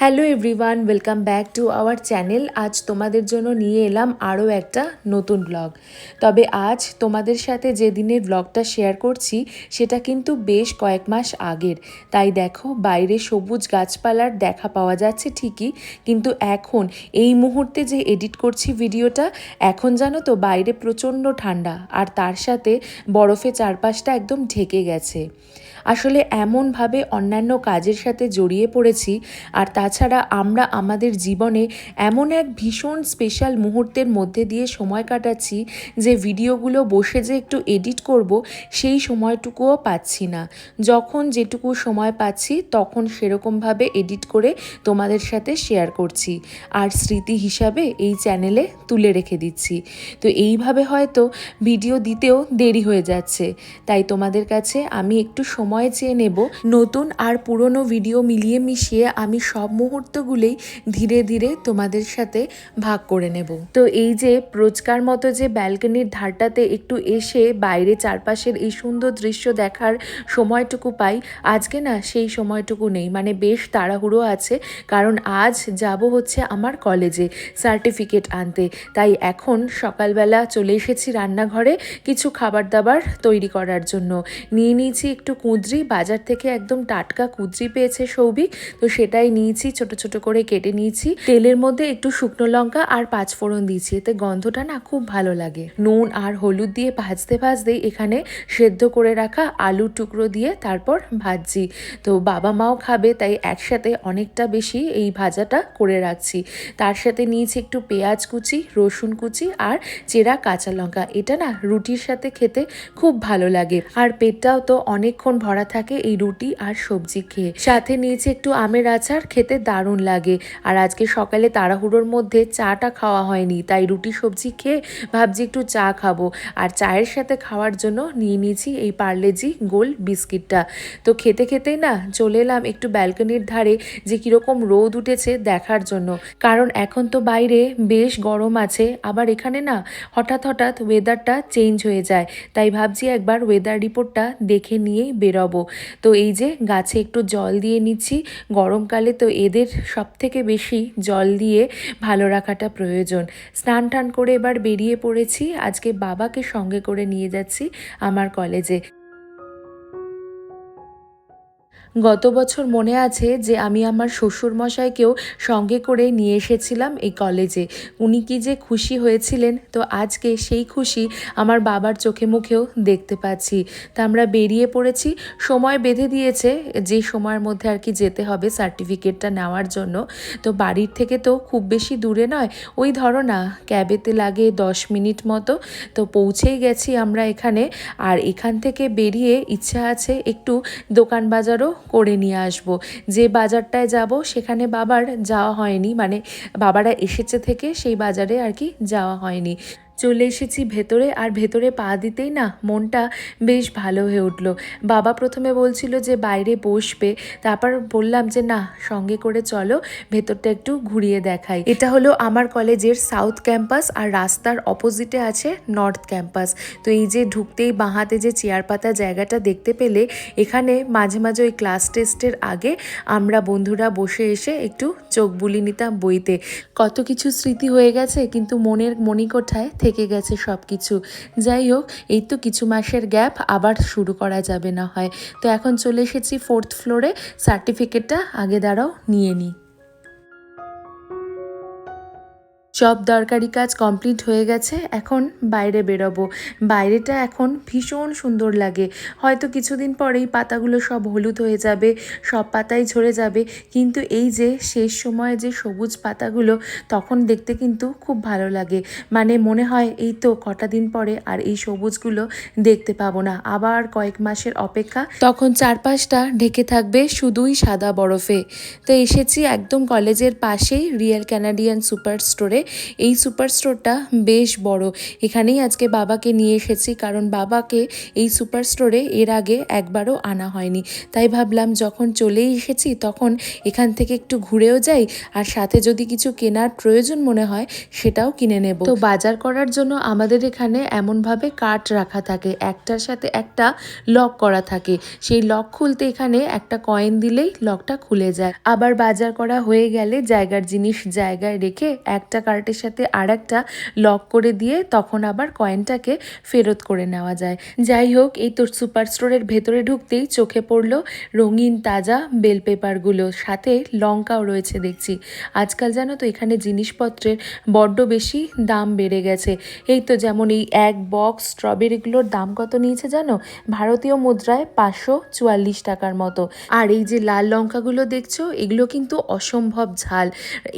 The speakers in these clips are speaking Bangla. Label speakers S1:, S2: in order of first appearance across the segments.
S1: Hello everyone welcome back to our channel আজ তোমাদের জন্য নিয়ে এলাম আরও একটা নতুন ব্লগ তবে আজ তোমাদের সাথে যে দিনের ব্লগটা শেয়ার করছি, সেটা কিন্তু বেশ কয়েক মাস আগের। তাই দেখো, বাইরে সবুজ গাছপালার দেখা পাওয়া যাচ্ছে ঠিকই, কিন্তু এখন এই মুহূর্তে যে এডিট করছি ভিডিওটা এখন জানো তো বাইরে প্রচণ্ড ঠান্ডা, আর তার সাথে বরফে চারপাশটা একদম ঢেকে গেছে। আসলে এমনভাবে অন্যান্য কাজের সাথে জড়িয়ে পড়েছি, আর তাছাড়া আমরা আমাদের জীবনে এমন এক ভীষণ স্পেশাল মুহূর্তের মধ্যে দিয়ে সময় কাটাচ্ছি যে ভিডিওগুলো বসে যে একটু এডিট করব, সেই সময়টুকুও পাচ্ছি না। যখন যেটুকু সময় পাচ্ছি, তখন সেরকমভাবে এডিট করে তোমাদের সাথে শেয়ার করছি। আর স্মৃতি হিসাবে এই চ্যানেলে তুলে রেখে দিচ্ছি। তো এইভাবে হয়তো ভিডিও দিতেও দেরি হয়ে যাচ্ছে। তাই তোমাদের কাছে আমি একটু সময় চেয়ে নেব। নতুন আর পুরনো ভিডিও মিলিয়ে মিশিয়ে আমি সব মুহূর্তগুলোই ধীরে ধীরে তোমাদের সাথে ভাগ করে নেব। তো এই যে রোজকার মতো যে ব্যালকনির ধারটাতে একটু এসে বাইরে চারপাশের এই সুন্দর দৃশ্য দেখার সময়টুকু পাই, আজকে না সেই সময়টুকু নেই। মানে বেশ তাড়াহুড়ো আছে, কারণ আজ যাব হচ্ছে আমার কলেজে সার্টিফিকেট আনতে। তাই এখন সকালবেলা চলে এসেছি রান্নাঘরে কিছু খাবার দাবার তৈরি করার জন্য। নিয়ে নিয়েছি একটু কুঁদরি, বাজার থেকে একদম টাটকা কুঁদরি পেয়েছে সৌভিক, তো সেটাই নিয়েছি ছোট ছোট করে কেটে নিয়েছি। তেলের মধ্যে একটু শুকনো লঙ্কা আর পাঁচফোড়ন দিয়েছি। এতে গন্ধটা না খুব ভালো লাগে। নুন আর হলুদ দিয়ে ভাজতে ভাজতেই এখানে সেদ্ধ করে রাখা আলুর টুকরো দিয়ে তারপর ভাজছি। তো বাবা মাও খাবে, তাই একসাথে অনেকটা বেশি এই ভাজাটা করে রাখছি। তার সাথে নিয়েছি একটু পেঁয়াজ কুচি, রসুন কুচি আর চেরা কাঁচা লঙ্কা। এটা না রুটির সাথে খেতে খুব ভালো লাগে। আর পেটটাও তো অনেকক্ষণ ভরা থাকে এই রুটি আর সবজি খেয়ে। সাথে নিয়েছি একটু আমের আচার, খেতে দারুণ লাগে। আর আজকে সকালে তাড়াহুড়োর মধ্যে চাটা খাওয়া হয়নি, তাই রুটি সবজি খেয়ে ভাবছি একটু চা খাব। আর চায়ের সাথে খাওয়ার জন্য নিয়ে নিয়েছি এই পার্লেজি গোল বিস্কিটটা। তো খেতে খেতেই না চলে এলাম একটু ব্যালকনির ধারে যে কীরকম রোদ উঠেছে দেখার জন্য। কারণ এখন তো বাইরে বেশ গরম আছে, আবার এখানে না হঠাৎ হঠাৎ ওয়েদারটা চেঞ্জ হয়ে যায়। তাই ভাবছি একবার ওয়েদার রিপোর্টটা দেখে নিয়েই বেরোবো। তো এই যে গাছে একটু জল দিয়ে নিচ্ছি, গরমকালে তো এদের সব থেকে বেশি জল দিয়ে ভালো রাখাটা প্রয়োজন। স্নান টান করে এবার বেরিয়ে পড়েছি। আজকে বাবাকে সঙ্গে করে নিয়ে যাচ্ছি আমার কলেজে। গত বছর মনে আছে যে আমি আমার শ্বশুরমশাইকেও সঙ্গে করে নিয়ে এসেছিলাম এই কলেজে। উনি কি যে খুশি হয়েছিলেন, তো আজকে সেই খুশি আমার বাবার চোখে মুখেও দেখতে পাচ্ছি। তা আমরা বেরিয়ে পড়েছি, সময় বেঁধে দিয়েছে, যে সময়ের মধ্যে আর কি যেতে হবে সার্টিফিকেটটা নেওয়ার জন্য। তো বাড়ির থেকে তো খুব বেশি দূরে নয়, ওই ধরো না, ক্যাবেতে লাগে দশ মিনিট মতো। তো পৌঁছেই গেছি আমরা এখানে, আর এখান থেকে বেরিয়ে ইচ্ছা আছে একটু দোকান বাজারও করে নিয়ে আসব। যে বাজারটায় যাব সেখানে বাবার যাওয়া হয়নি মানে বাবারা এসেছে থেকে সেই বাজারে আর কি যাওয়া হয়নি। চলে এসেছি ভেতরে আর ভেতরে পা দিতেই না মনটা বেশ ভালো হয়ে উঠল। বাবা প্রথমে বলছিল যে বাইরে বসবে, তারপর বললাম যে না, সঙ্গে করে চলো, ভেতরটা একটু ঘুরিয়ে দেখাই। এটা হলো আমার কলেজের সাউথ ক্যাম্পাস আর রাস্তার অপোজিটে আছে নর্থ ক্যাম্পাস তো এই যে ঢুকতেই বাঁহাতে যে চেয়ার পাতা জায়গাটা দেখতে পেলে, এখানে মাঝে মাঝে ওই ক্লাস টেস্টের আগে আমরা বন্ধুরা বসে এসে একটু চোখ বুলি নিতাম বইতে। কত কিছু স্মৃতি হয়ে গেছে, কিন্তু মনের মণিকোঠায় থেকে গেছে সব কিছু যাই হোক, এই তো কিছু মাসের গ্যাপ, আবার শুরু করা যাবে না হয়। তো এখন চলে এসেছি ফোর্থ ফ্লোরে সার্টিফিকেটটা আগে দাঁড়াও, নিয়ে নিই সব দরকারি কাজ কমপ্লিট হয়ে গেছে, এখন বাইরে বেরোবো। বাইরেটা এখন ভীষণ সুন্দর লাগে। হয়তো কিছুদিন পরেই পাতাগুলো সব হলুদ হয়ে যাবে, সব পাতাই ঝরে যাবে, কিন্তু এই যে শেষ সময়ে যে সবুজ পাতাগুলো, তখন দেখতে কিন্তু খুব ভালো লাগে। মানে মনে হয় এই তো কটা দিন পরে আর এই সবুজগুলো দেখতে পাবো না। আবার কয়েক মাসের অপেক্ষা, তখন চারপাশটা ঢেকে থাকবে শুধুই সাদা বরফে। তো এসেছি একদম কলেজের পাশেই রিয়েল ক্যানাডিয়ান সুপার স্টোরে এই সুপার স্টোরটা বেশ বড়। এখানেই আজকে বাবাকে নিয়ে এসেছি, কারণ বাবাকে এই সুপার স্টোরে এর আগে একবারও আনা হয়নি। তাই ভাবলাম যখন চলেই এসেছি তখন এখান থেকে একটু ঘুরেও যাই, আর সাথে যদি কিছু কেনার প্রয়োজন মনে হয় সেটাও কিনে নেব। তো বাজার করার জন্য আমাদের এখানে এমনভাবে কার্ট রাখা থাকে, একটার সাথে একটা লক করা থাকে। সেই লক খুলতে এখানে একটা কয়েন দিলেই লকটা খুলে যায়। আবার বাজার করা হয়ে গেলে জায়গার জিনিস জায়গায় রেখে একটা কার্টের সাথে আর একটা লক করে দিয়ে তখন আবার কয়েনটাকে ফেরত করে নেওয়া যায়। যাই হোক, এই তো সুপার স্টোরের ভেতরে ঢুকতেই চোখে পড়ল রঙিন তাজা বেল পেপারগুলো। সাথে লঙ্কাও রয়েছে দেখছি। আজকাল জানো তো এখানে জিনিসপত্রের বড্ড বেশি দাম বেড়ে গেছে। এই তো যেমন এই এক বক্স স্ট্রবেরিগুলোর দাম কত নিয়েছে জানো? ভারতীয় মুদ্রায় পাঁচশো চুয়াল্লিশ টাকার মতো। আর এই যে লাল লঙ্কাগুলো দেখছ, এগুলো কিন্তু অসম্ভব ঝাল।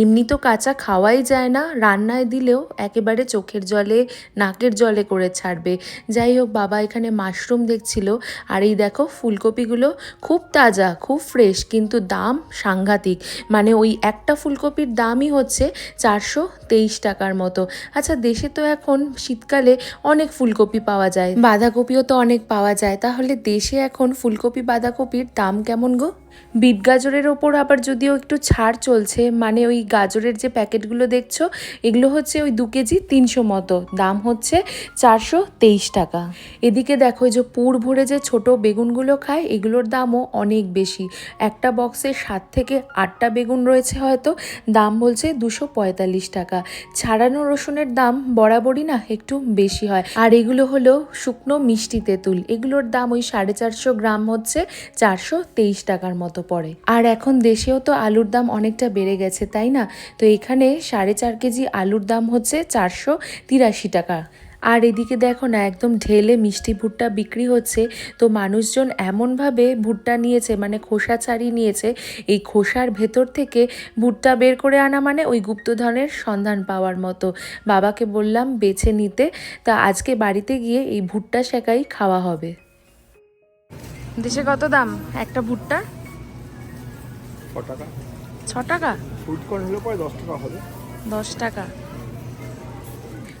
S1: এমনি তো কাঁচা খাওয়াই যায় না। রান্নায় দিলেও একেবারে চোখের জলে, নাকের জলে করে ছাড়বে। যাই হোক, বাবা এখানে মাশরুম দেখছিল। আর এই দেখো, ফুলকপিগুলো খুব তাজা, খুব ফ্রেশ, কিন্তু দাম সাংঘাতিক। মানে ওই একটা ফুলকপির দামই হচ্ছে চারশো তেইশ টাকার মতো। আচ্ছা দেশে তো এখন শীতকালে অনেক ফুলকপি পাওয়া যায়। বাঁধাকপিও তো অনেক পাওয়া যায়। তাহলে দেশে এখন ফুলকপি, বাঁধাকপির দাম কেমন গো? বিট গাজরের ওপর আবার যদিও একটু ছাড় চলছে মানে ওই গাজরের যে প্যাকেটগুলো দেখছ, এগুলো হচ্ছে ওই দু কেজি তিনশো মতো। দাম হচ্ছে চারশো তেইশ টাকা। এদিকে দেখো যে পুর ভরে যে ছোট বেগুনগুলো খায়, এগুলোর দামও অনেক বেশি। একটা বক্সে সাত থেকে আটটা বেগুন রয়েছে হয়তো, দাম বলছে দুশো পঁয়তাল্লিশ টাকা। ছাড়ানো রসুনের দাম বরাবরই না, একটু বেশি হয়। আর এগুলো হলো শুকনো মিষ্টি তেঁতুল, এগুলোর দাম ওই সাড়ে চারশো গ্রাম হচ্ছে চারশো তেইশ টাকার মতো। পড়ে। আর এখন দেশেও তো আলুর দাম অনেকটা বেড়ে গেছে, তাই না? তো এখানে সাড়ে চার কেজি আলুর দাম হচ্ছে চারশো তিরাশি টাকা। আর এদিকে দেখো না, একদম ঢেলে মিষ্টি ভুট্টা বিক্রি হচ্ছে। তো মানুষজন এমনভাবে ভুট্টা নিয়েছে মানে খোসা ছাড়িয়ে নিয়েছে, এই খোসার ভেতর থেকে ভুট্টা বের করে আনা মানে ওই গুপ্তধনের সন্ধান পাওয়ার মতো। বাবাকে বললাম, বেছে নিতে। তা আজকে বাড়িতে গিয়ে এই ভুট্টা শেখাই খাওয়া হবে। দেশে কত দাম? একটা ভুট্টা?
S2: ছ টাকা
S1: ছ টাকা
S2: ফুড হলে পরে দশ টাকা হবে।
S1: দশ টাকা।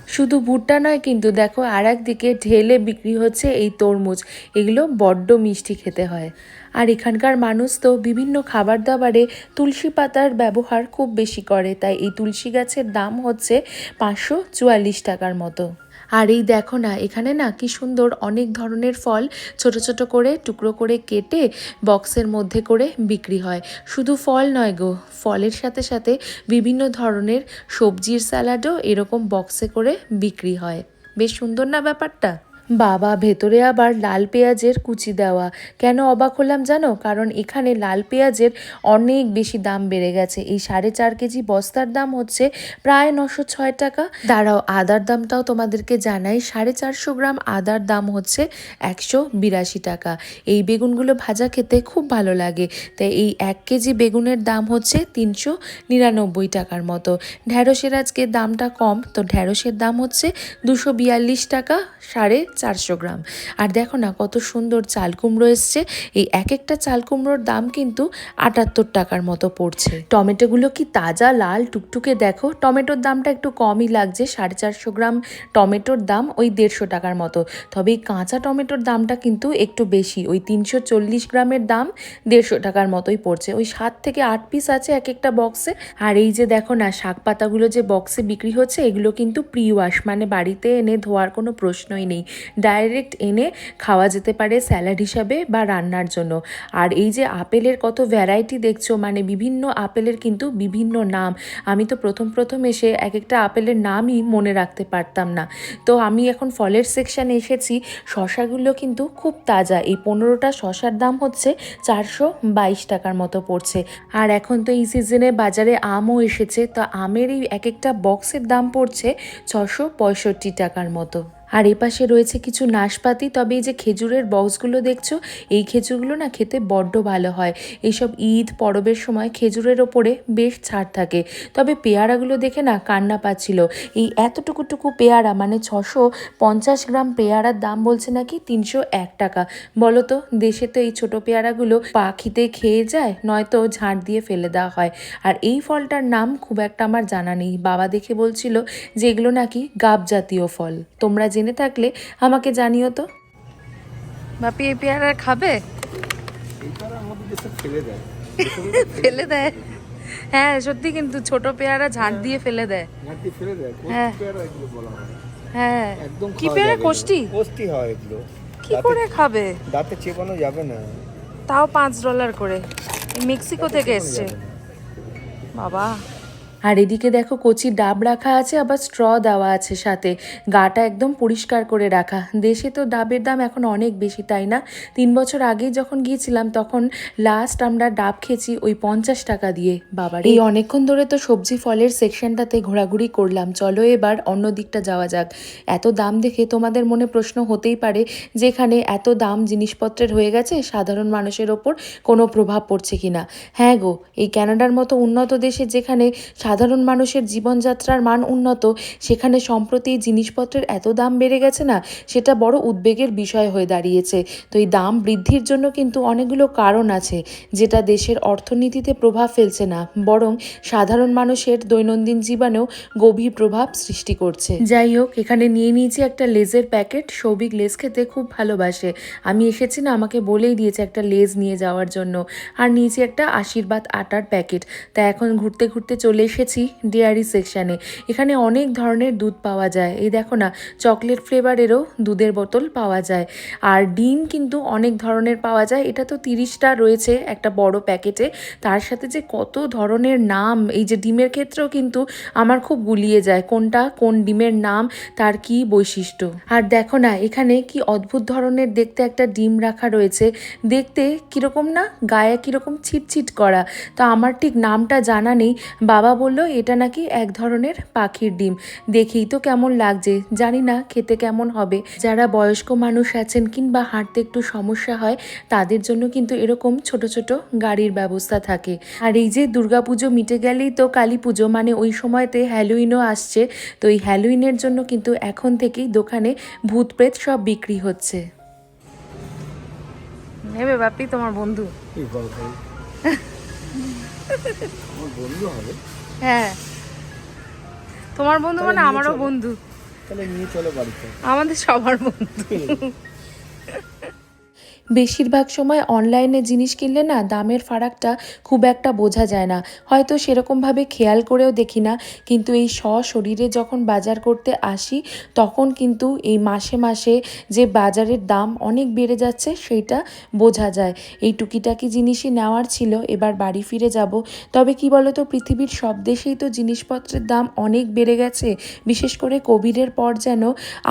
S1: শুধু ভুট্টা নয় কিন্তু দেখো আর একদিকে ঢেলে বিক্রি হচ্ছে এই তরমুজ। এগুলো বড্ড মিষ্টি খেতে হয়। আর এখানকার মানুষ তো বিভিন্ন খাবার দাবারে তুলসী পাতার ব্যবহার খুব বেশি করে। তাই এই তুলসী গাছের দাম হচ্ছে পাঁচশো চুয়াল্লিশ টাকার মতো। আর এই দেখো না, এখানে না কি সুন্দর অনেক ধরনের ফল ছোট ছোট করে, টুকরো করে কেটে বক্সের মধ্যে করে বিক্রি হয়। শুধু ফল নয় গো, ফলের সাথে সাথে বিভিন্ন ধরনের সবজির স্যালাডও এরকম বক্সে করে বিক্রি হয়। বেশ সুন্দর না ব্যাপারটা? বাবা, ভেতরে আবার লাল পেঁয়াজের কুচি দেওয়া। কেন অবাক হলাম জানো? কারণ এখানে লাল পেঁয়াজের অনেক বেশি দাম বেড়ে গেছে। এই সাড়ে চার কেজি বস্তার দাম হচ্ছে প্রায় নশো ছয় টাকা। দাঁড়াও, আদার দামটাও তোমাদেরকে জানাই। সাড়ে চারশো গ্রাম আদার দাম হচ্ছে একশো বিরাশি টাকা। এই বেগুনগুলো ভাজা খেতে খুব ভালো লাগে। তাই এই এক কেজি বেগুনের দাম হচ্ছে তিনশো নিরানব্বই টাকার মতো। ঢ্যাঁড়সের আজকে দামটা কম, তো ঢ্যাঁড়সের দাম হচ্ছে দুশো বিয়াল্লিশ টাকা, সাড়ে চারশো গ্রাম। আর দেখো না কত সুন্দর চাল কুমড়ো এসছে। এই এক একটা চাল কুমড়োর দাম কিন্তু আটাত্তর টাকার মতো পড়ছে। টমেটোগুলো কি তাজা, লাল, টুকটুকে দেখো? টমেটোর দামটা একটু কমই লাগছে, সাড়ে চারশো গ্রাম টমেটোর দাম ওই দেড়শো টাকার মতো। তবে এই কাঁচা টমেটোর দামটা কিন্তু একটু বেশি, ওই তিনশো চল্লিশ গ্রামের দাম দেড়শো টাকার মতোই পড়ছে। ওই সাত থেকে আট পিস আছে এক একটা বক্সে আর এই যে দেখো না, শাক পাতাগুলো যে বক্সে বিক্রি হচ্ছে, এগুলো কিন্তু প্রি ওয়াশ মানে বাড়িতে এনে ধোয়ার কোনো প্রশ্নই নেই। ডাইরেক্ট এনে খাওয়া যেতে পারে স্যালাড হিসাবে বা রান্নার জন্য। আর এই যে আপেলের কত ভ্যারাইটি দেখছ মানে বিভিন্ন আপেলের কিন্তু বিভিন্ন নাম। আমি তো প্রথম প্রথম এসে এক একটা আপেলের নামই মনে রাখতে পারতাম না। তো আমি এখন ফলের সেকশানে এসেছি, শশাগুলো কিন্তু খুব তাজা। এই পনেরোটা শশার দাম হচ্ছে চারশো বাইশ টাকার মতো পড়ছে। আর এখন তো এই সিজনে বাজারে আমও এসেছে, তো আমের এই এক একটা বক্সের দাম পড়ছে ছশো পঁয়ষট্টি টাকার মতো। আর এপাশে রয়েছে কিছু নাশপাতি। তবে এই যে খেজুরের বক্সগুলো দেখছ, এই খেজুরগুলো না খেতে বড্ড ভালো হয়। এইসব ঈদ, পরবের সময় খেজুরের ওপরে বেশ ছাড় থাকে। তবে পেয়ারাগুলো দেখে না কান্না পাচ্ছিল। এই এতটুকুটুকু পেয়ারা মানে ছশো পঞ্চাশ গ্রাম পেয়ারার দাম বলছে নাকি তিনশো এক টাকা। বলো তো, দেশে তো এই ছোট পেয়ারাগুলো পাখিতে খেয়ে যায়, নয়তো ঝাঁট দিয়ে ফেলে দেওয়া হয়। আর এই ফলটার নাম খুব একটা আমার জানা নেই। বাবা দেখে বলছিল যে এগুলো নাকি গাব জাতীয় ফল। তোমরা জেনে থাকলে আমাকে জানিও তো। বাপি এই পেয়ারা খাবে?
S2: এইটার মধ্যে দেশে ফেলে দেয়।
S1: হ্যাঁ সত্যি কিন্তু ছোট পেয়ারা ঝাঁট দিয়ে ফেলে দেয়।
S2: ফেলে দেয়।
S1: হ্যাঁ।
S2: হয়।
S1: হ্যাঁ।
S2: একদম
S1: কি পেয়ারা। কোষ্টি?
S2: কোষ্টি হয় এগুলো।
S1: কি করে খাবে?
S2: দাঁতে চেপানো যাবে না।
S1: তাও পাঁচ ডলার করে। মেক্সিকো থেকে এসছে। বাবা। আর এদিকে দেখো কচি ডাব রাখা আছে, আবার স্ট্র দেওয়া আছে সাথে। গাটা একদম পরিষ্কার করে রাখা। দেশে তো ডাবের দাম এখন অনেক বেশি, তাই না? তিন বছর আগেই যখন গিয়েছিলাম, তখন লাস্ট আমরা ডাব খেয়েছি ওই পঞ্চাশ টাকা দিয়ে। বাবার। এই অনেকক্ষণ ধরে তো সবজি ফলের সেকশনটাতে ঘোরাঘুরি করলাম। চলো এবার অন্য দিকটা যাওয়া যাক। এত দাম দেখে তোমাদের মনে প্রশ্ন হতেই পারে যেখানে এত দাম জিনিসপত্রের হয়ে গেছে, সাধারণ মানুষের ওপর কোনো প্রভাব পড়ছে কিনা। হ্যাঁ গো, এই ক্যানাডার মতো উন্নত দেশে যেখানে সাধারণ মানুষের জীবনযাত্রার মান উন্নত, সেখানে সম্প্রতি জিনিসপত্রের এত দাম বেড়ে গেছে না, সেটা বড় উদ্বেগের বিষয় হয়ে দাঁড়িয়েছে। তো এই দাম বৃদ্ধির জন্য কিন্তু অনেকগুলো কারণ আছে, যেটা দেশের অর্থনীতিতে প্রভাব ফেলছে না, বরং সাধারণ মানুষের দৈনন্দিন জীবনেও গভীর প্রভাব সৃষ্টি করছে। যাই হোক, এখানে নিয়ে নিয়েছি একটা লেজের প্যাকেট, সৌভিক লেজ খেতে খুব ভালোবাসে। আমি এসেছি না, আমাকে বলেই দিয়েছে একটা লেজ নিয়ে যাওয়ার জন্য। আর নিয়েছি একটা আশীর্বাদ আটার প্যাকেট। তা এখন ঘুরতে ঘুরতে চলে এসেছি ডেয়ারি সেকশানে। এখানে অনেক ধরনের দুধ পাওয়া যায়। এই দেখো না, চকলেট ফ্লেভারেরও দুধের বোতল পাওয়া যায়। আর ডিম কিন্তু অনেক ধরনের পাওয়া যায়। এটা তো তিরিশটা রয়েছে একটা বড় প্যাকেটে। তার সাথে যে কত ধরনের নাম, এই যে ডিমের ক্ষেত্রেও কিন্তু আমার খুব গুলিয়ে যায়। কোনটা কোন ডিমের নাম, তার কি বৈশিষ্ট্য? আর দেখো না, এখানে কি অদ্ভুত ধরনের দেখতে একটা ডিম রাখা রয়েছে। দেখতে কীরকম না, গায়ে কীরকম ছিটছিট করা। তো আমার ঠিক নামটা জানা নেই। বাবা বলল এটা নাকি এক ধরনের পাখির ডিম। দেখেই তো কেমন লাগছে। জানি না খেতে কেমন হবে। যারা বয়স্ক মানুষ আছেন কিংবা হাঁটতে একটু সমস্যা হয় তাদের জন্য কিন্তু এরকম ছোট ছোট গাড়ির ব্যবস্থা থাকে। আর এই যে দুর্গাপুজো মিটে গেলেই তো কালী পুজো মানে ওই সময়তে হ্যালোইনও আসছে। তো এই হ্যালোইনের জন্য কিন্তু এখন থেকেই দোকানে ভূত প্রেত সব বিক্রি হচ্ছে। নেবে বাপি তোমার বন্ধু।
S2: এই বল ভাই? আমার বন্ধু হবে।
S1: হ্যাঁ। তোমার বন্ধু মানে আমারও বন্ধু।
S2: তাহলে নিয়ে চলো বাড়িতে।
S1: আমাদের সবার বন্ধু। বেশিরভাগ সময় অনলাইনে জিনিস কিনলে না দামের ফারাকটা খুব একটা বোঝা যায় না। হয়তো সেরকমভাবে খেয়াল করেও দেখি না, কিন্তু এই সশরীরে যখন বাজার করতে আসি, তখন কিন্তু এই মাসে মাসে যে বাজারের দাম অনেক বেড়ে যাচ্ছে সেইটা বোঝা যায়। এই টুকিটাকি জিনিসই নেওয়ার ছিল, এবার বাড়ি ফিরে যাব। তবে কি বলতো, পৃথিবীর সব দেশেই তো জিনিসপত্রের দাম অনেক বেড়ে গেছে, বিশেষ করে কোভিডের পর যেন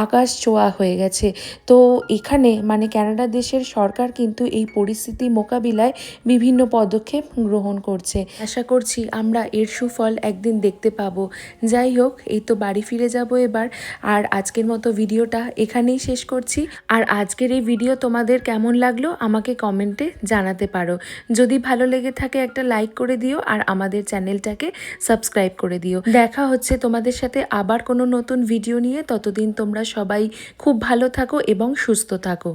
S1: আকাশ ছোঁয়া হয়ে গেছে। তো এখানে মানে কানাডা দেশের সরকার কিন্তু এই পরিস্থিতি মোকাবিলায় বিভিন্ন পদক্ষেপ গ্রহণ করছে। আশা করছি আমরা এর সুফল একদিন দেখতে পাবো। যাই হোক, এই তো বাড়ি ফিরে যাব এবার। আর আজকের মতো ভিডিওটা এখানেই শেষ করছি। আর আজকের এই ভিডিও তোমাদের কেমন লাগল আমাকে কমেন্টে জানাতে পারো। যদি ভালো লেগে থাকে একটা লাইক করে দিও আর আমাদের চ্যানেলটাকে সাবস্ক্রাইব করে দিও। দেখা হচ্ছে তোমাদের সাথে আবার কোনো নতুন ভিডিও নিয়ে। ততদিন তোমরা সবাই খুব ভালো থাকো এবং সুস্থ থাকো।